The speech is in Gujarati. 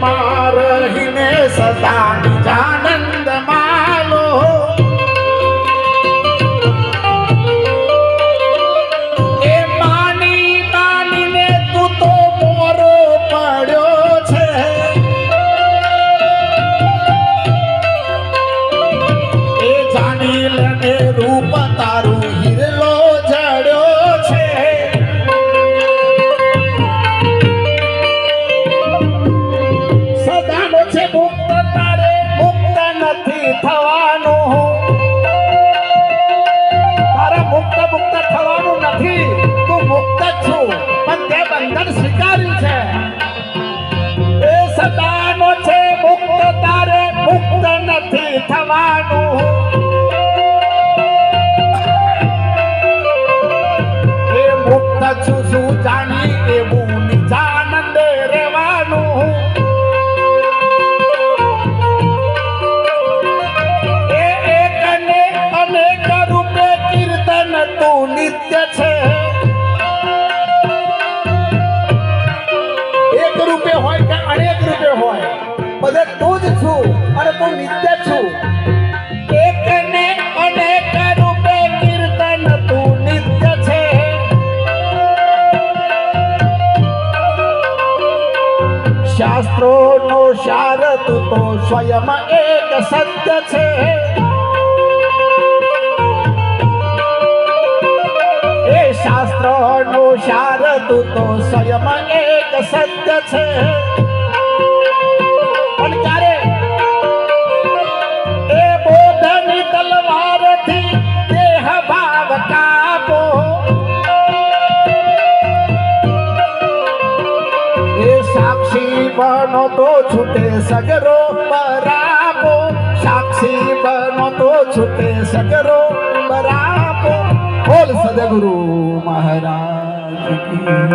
மாற સદાનો છે મુક્ત તારે મુક્ત નથી થવાનું. હોય કે અનેક રૂપે હોય. બધે તું જ છું અને તું નિત્ય છું. એક ને અનેક રૂપે કીર્તન તું નિત્ય છે. શાસ્ત્રોનો સાર તું તો સ્વયં એક સત્ય છે. એ શાસ્ત્રોનો સાર તું તો સ્વયં એક સત્ય છે. એ બોધની તલવારથી દેહ ભાવ કાપો. એ સાક્ષી બનો તો છૂટે સગરો બરાબો સાક્ષી બનો તો છૂટે સગરો બરાબો બોલ સદગુરુ મહારાજ